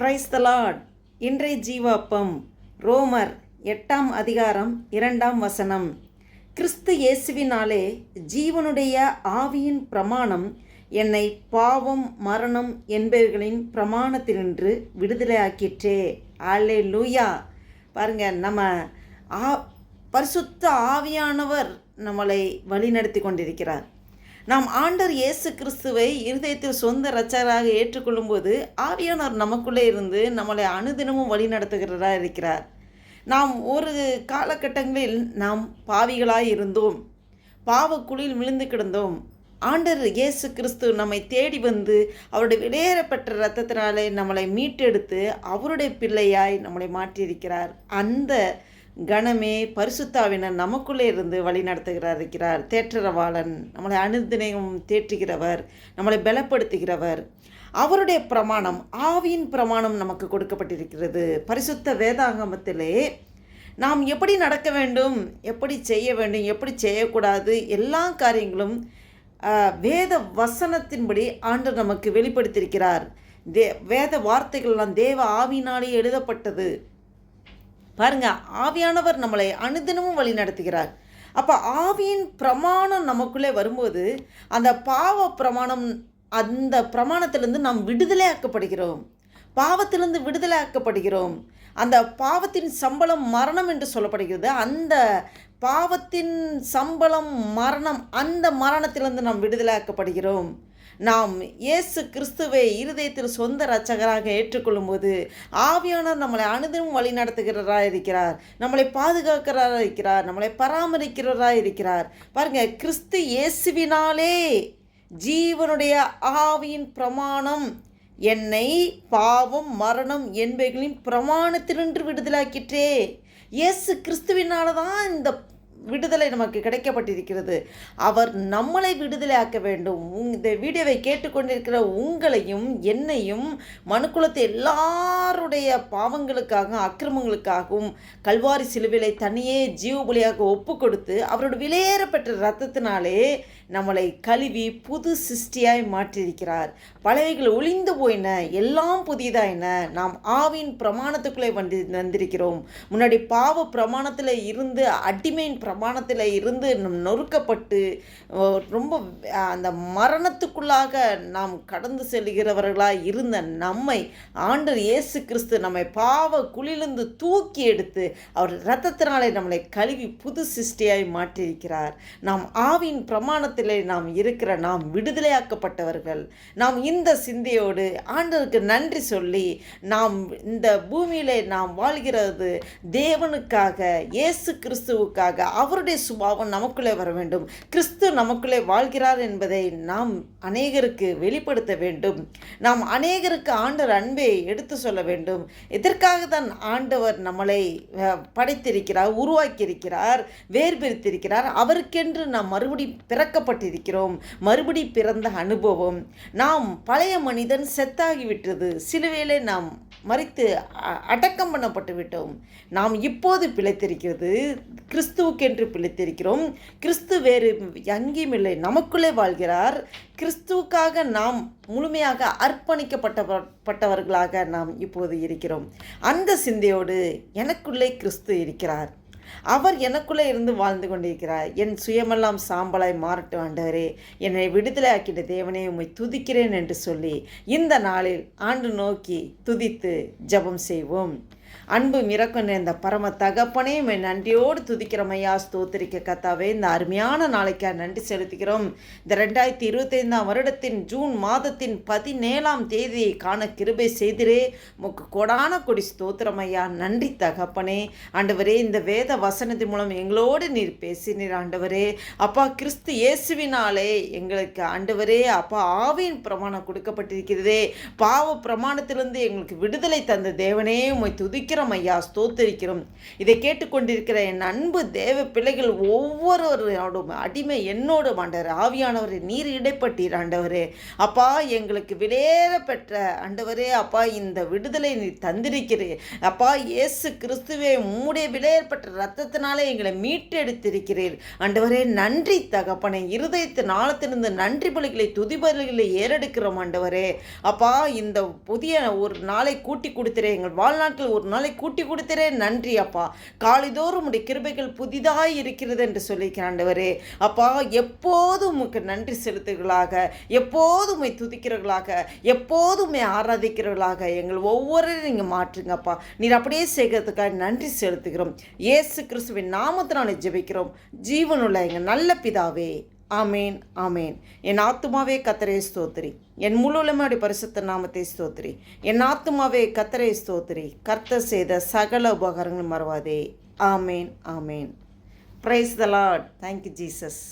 Praise the Lord இன்றைய ஜீவாப்பம் ரோமர் எட்டாம் அதிகாரம் இரண்டாம் வசனம். கிறிஸ்து இயேசுவினாலே ஜீவனுடைய ஆவியின் பிரமாணம் என்னை பாவம் மரணம் என்பவர்களின் பிரமாணத்தினின்று விடுதலையாக்கிற்றே. ஆலே லூயா பாருங்க நம்ம ஆ பரிசுத்த ஆவியானவர் நம்மளை வழிநடத்தி கொண்டிருக்கிறார். நாம் ஆண்டர் இயேசு கிறிஸ்துவை இருதயத்தில் சொந்த இரட்சகராக ஏற்றுக்கொள்ளும்போது ஆவியானவர் நமக்குள்ளே இருந்து நம்மளை அனுதினமும் வழி நடத்துகிறதா இருக்கிறார். நாம் ஒரு காலகட்டங்களில் நாம் பாவிகளாய் இருந்தோம். பாவக்குழியில் விழுந்து கிடந்தோம். ஆண்டர் இயேசு கிறிஸ்து நம்மை தேடி வந்து அவருடைய வெளியேறப்பட்ட ரத்தத்தினாலே நம்மளை மீட்டெடுத்து அவருடைய பிள்ளையாய் நம்மளை மாற்றியிருக்கிறார். அந்த கணமே பரிசுத்தாவினர் நமக்குள்ளே இருந்து வழி நடத்துகிறார் இருக்கிறார் தேற்றரவாளன் நம்மளை அனுதினையும் தேற்றுகிறவர் நம்மளை பலப்படுத்துகிறவர். அவருடைய பிரமாணம் ஆவியின் பிரமாணம் நமக்கு கொடுக்கப்பட்டிருக்கிறது. பரிசுத்த வேதாங்கமத்திலே நாம் எப்படி நடக்க வேண்டும் எப்படி செய்ய வேண்டும் எப்படி செய்யக்கூடாது எல்லா காரியங்களும் வேத வசனத்தின்படி ஆண்டு நமக்கு வெளிப்படுத்தியிருக்கிறார். தே வேத வார்த்தைகள்லாம் தேவ ஆவினாலே எழுதப்பட்டது. பாருங்க ஆவியானவர் நம்மளை அனுதினமும் வழி நடத்துகிறார் அப்போ ஆவியின் பிரமாணம் நமக்குள்ளே வரும்போது அந்த பாவ பிரமாணம் அந்த பிரமாணத்திலிருந்து நாம் விடுதலை ஆக்கப்படுகிறோம் பாவத்திலிருந்து விடுதலையாக்கப்படுகிறோம். அந்த பாவத்தின் சம்பளம் மரணம் என்று சொல்லப்படுகிறது. அந்த பாவத்தின் சம்பளம் மரணம் அந்த மரணத்திலிருந்து நாம் விடுதலை ஆக்கப்படுகிறோம் நாம் இயேசு கிறிஸ்துவை இருதயத்தில் சொந்த இரட்சகராக ஏற்றுக்கொள்ளும்போது ஆவியானவர் நம்மளை அனுதினம் வழி நடத்துகிறவராக இருக்கிறார். நம்மளை பாதுகாக்கிறவராக இருக்கிறார். நம்மளை பராமரிக்கிறவராக இருக்கிறார். பாருங்க கிறிஸ்து இயேசுவினாலே ஜீவனுடைய ஆவியின் பிரமாணம் என்னை பாவம் மரணம் என்பவைகளின் பிரமாணத்தினின்று விடுதலாக்கிற்றே. இயேசு கிறிஸ்துவினால தான் இந்த விடுதலை நமக்கு கிடைக்கப்பட்டிருக்கிறது. அவர் நம்மளை விடுதலையாக்க வேண்டும். உங் இந்த வீடியோவை கேட்டுக்கொண்டிருக்கிற உங்களையும் என்னையும் மனுக்குலத்தை எல்லாருடைய பாவங்களுக்காகவும் அக்கிரமங்களுக்காகவும் கல்வாரி சிலுவிலை தனியே ஜீவபலியாக ஒப்பு கொடுத்து அவரோட விலையேறப்பட்ட ரத்தத்தினாலே நம்மளை கழுவி புது சிருஷ்டியாய் மாற்றியிருக்கிறார். பழையகள் ஒளிந்து போயின எல்லாம் புதியதாயின நாம் ஆவின் பிரமாணத்துக்குள்ளே வந்து வந்திருக்கிறோம். முன்னாடி பாவ பிரமாணத்தில் இருந்து அடிமையின் பிரமாணத்தில் இருந்து நொறுக்கப்பட்டு ரொம்ப அந்த மரணத்துக்குள்ளாக நாம் கடந்து செல்கிறவர்களாக இருந்த நம்மை ஆண்டர் இயேசு கிறிஸ்து நம்மை பாவ குழிலிருந்து தூக்கி எடுத்து அவர் இரத்தத்தினாலே நம்மளை கழுவி புது சிருஷ்டியாய் மாற்றியிருக்கிறார். நாம் ஆவின் பிரமாணத்திலே நாம் இருக்கிற நாம் விடுதலையாக்கப்பட்டவர்கள். நாம் இந்த சிந்தையோடு ஆண்டருக்கு நன்றி சொல்லி நாம் இந்த பூமியிலே நாம் வாழ்கிறது தேவனுக்காக இயேசு கிறிஸ்துவுக்காக அவருடைய சுபாவம் நமக்குள்ளே வர வேண்டும். கிறிஸ்து நமக்குள்ளே வாழ்கிறார் என்பதை நாம் அநேகருக்கு வெளிப்படுத்த வேண்டும். நாம் அநேகருக்கு ஆண்டவர் அன்பை எடுத்து சொல்ல வேண்டும். இதற்காக தான் ஆண்டவர் நம்மளை படைத்திருக்கிறார் உருவாக்கியிருக்கிறார் வேர் பிரித்திருக்கிறார் அவருக்கென்று நாம் மறுபடி பிறக்கப்பட்டிருக்கிறோம். மறுபடி பிறந்த அனுபவம். நாம் பழைய மனிதன் செத்தாகிவிட்டது. சிலுவையிலே நாம் மறித்து அ- அடக்கம் பண்ணப்பட்டு விட்டோம். நாம் இப்போது பிழைத்திருக்கிறது கிறிஸ்துவுக்கென்று பிழைத்திருக்கிறோம். கிறிஸ்து வேறு எங்கேயும் இல்லை நமக்குள்ளே வாழ்கிறார். கிறிஸ்துவுக்காக நாம் முழுமையாக அர்ப்பணிக்கப்பட்ட பட்டவர்களாக நாம் இப்போது இருக்கிறோம். அந்த சிந்தையோடு எனக்குள்ளே கிறிஸ்து இருக்கிறார். அவர் எனக்குள்ளே இருந்து வாழ்ந்து கொண்டிருக்கிறார். என் சுயமெல்லாம் சாம்பலாய் மாறட்டும் ஆண்டவரே என்னை விடுதலை ஆக்கிட்ட தேவனே உம்மை துதிக்கிறேன் என்று சொல்லி இந்த நாளில் ஆண்டு நோக்கி துதித்து ஜெபம் செய்வோம். அன்பு இறக்கும் இந்த பரம தகப்பனே நன்றியோடு துதிக்கிறமையா ஸ்தோத்திரிக்க கத்தாவே இந்த அருமையான நாளைக்கா நன்றி செலுத்துகிறோம். இந்த ரெண்டாயிரத்தி இருபத்தைந்தாம் வருடத்தின் ஜூன் மாதத்தின் பதினேழாம் தேதியை காண கிருபை செய்திரே. முக்கு கொடான கொடி ஸ்தோத்திரமையா நன்றி தகப்பனே. ஆண்டவரே இந்த வேத வசனத்தின் மூலம் எங்களோடு நீர் பேசினீர் ஆண்டவரே. அப்பா கிறிஸ்து இயேசுவினாலே எங்களுக்கு ஆண்டவரே அப்பா ஆவியின் பிரமாணம் கொடுக்கப்பட்டிருக்கிறதே. பாவ பிரமாணத்திலிருந்து எங்களுக்கு விடுதலை தந்த தேவனே உம்மை துதி துதிக்கிறோம் ஐயா ஸ்தோத்தரிக்கிறோம். இதை கேட்டுக்கொண்டிருக்கிற என் அன்பு தேவ பிள்ளைகள் ஒவ்வொருவரோடும் அடிமை என்னோட ஆண்டவர் ஆவியானவரே நீர் இடைப்பட்டீர் ஆண்டவரே. அப்பா எங்களுக்கு விலேற பெற்ற ஆண்டவரே அப்பா இந்த விடுதலை நீ தந்திருக்கிறீர். அப்பா இயேசு கிறிஸ்துவே உம்முடைய விலையேற்பட்ட ரத்தத்தினாலே எங்களை மீட்டெடுத்திருக்கிறீர். ஆண்டவரே நன்றி தகப்பனை இருதயத்தின் ஆழத்திலிருந்து நன்றி பலிகளை துதிபலிகளை ஏறெடுக்கிறோம் ஆண்டவரே. அப்பா இந்த புதிய ஒரு நாளை கூட்டி கொடுத்துறேன் எங்கள் வாழ்நாட்கள் ஒரு நாளை கூட்டி கொடுத்துறேன். நன்றி அப்பா. காலைதோறும் உடைய கிருபைகள் புதிதாக இருக்கிறது என்று சொல்லிக்கிறாண்டவரே அப்பா எப்போதும் உமக்கு நன்றி செலுத்துகளாக எப்போதும் துதிக்கிறவர்களாக எப்போதும் உம்மை ஆராதிக்கிறவர்களாக எங்கள் ஒவ்வொரு நீங்கள் மாற்றுங்கப்பா நீர் அப்படியே செய்கிறதுக்காக நன்றி செலுத்துகிறோம். இயேசு கிறிஸ்துவின் நாமத்தினாலே ஜெபிக்கிறோம். ஜீவனுள்ள எங்கள் நல்ல பிதாவே. ஆமேன் ஆமேன். என் ஆத்துமாவே கத்தரே ஸ்தோத்திரி. என் முழுலமாடி பரிசுத்த நாமத்தை ஸ்தோத்திரி. என் ஆத்துமாவே கத்தரே ஸ்தோத்திரி. கர்த்தர் செய்த சகல உபகாரங்கள் மறவாதே. ஆமேன் ஆமேன். Praise the Lord thank you Jesus